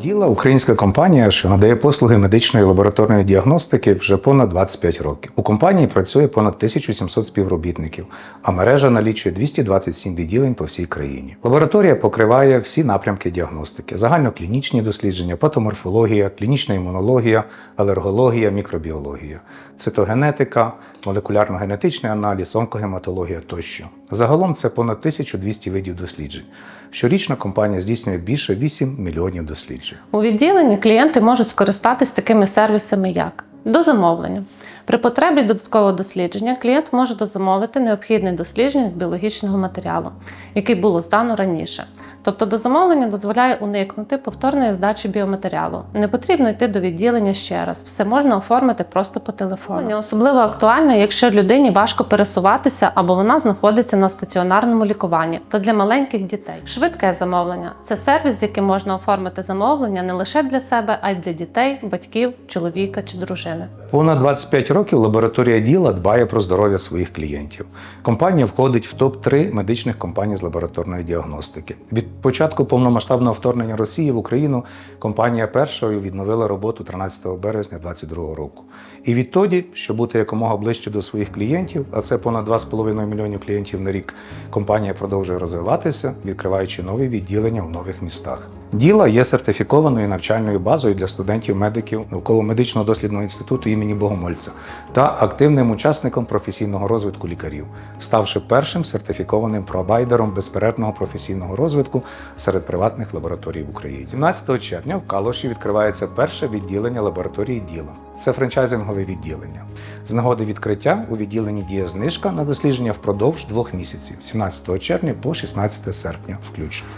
Діла українська компанія, що надає послуги медичної лабораторної діагностики вже понад 25 років. У компанії працює понад 1700 співробітників, а мережа налічує 227 відділень по всій країні. Лабораторія покриває всі напрямки діагностики: загальноклінічні дослідження, патоморфологія, клінічна імунологія, алергологія, мікробіологія, цитогенетика, молекулярно-генетичний аналіз, онкогематологія тощо. Загалом це понад 1200 видів досліджень. Щорічно компанія здійснює більше 8 мільйонів досліджень. У відділенні клієнти можуть скористатись такими сервісами, як до замовлення. При потребі додаткового дослідження клієнт може дозамовити необхідне дослідження з біологічного матеріалу, який було здано раніше. Тобто до замовлення дозволяє уникнути повторної здачі біоматеріалу. Не потрібно йти до відділення ще раз. Все можна оформити просто по телефону. Особливо актуально, якщо людині важко пересуватися або вона знаходиться на стаціонарному лікуванні та для маленьких дітей. Швидке замовлення це сервіс, з яким можна оформити замовлення не лише для себе, а й для дітей, батьків, чоловіка чи дружини. Понад 25 років лабораторія діла дбає про здоров'я своїх клієнтів. Компанія входить в топ-3 медичних компаній з лабораторної діагностики. Від початку повномасштабного вторгнення Росії в Україну компанія першою відновила роботу 13 березня 2022 року. І відтоді, щоб бути якомога ближче до своїх клієнтів, а це понад 2,5 мільйонів клієнтів на рік, компанія продовжує розвиватися, відкриваючи нові відділення в нових містах. Діла є сертифікованою навчальною базою для студентів-медиків науково-медичного дослідного інституту імені Богомольця та активним учасником професійного розвитку лікарів, ставши першим сертифікованим провайдером безперервного професійного розвитку серед приватних лабораторій в Україні. 17 червня в Калуші відкривається перше відділення лабораторії Діла. Це франчайзингове відділення. З нагоди відкриття у відділенні діє знижка на дослідження впродовж двох місяців 17 червня по 16 серпня включно.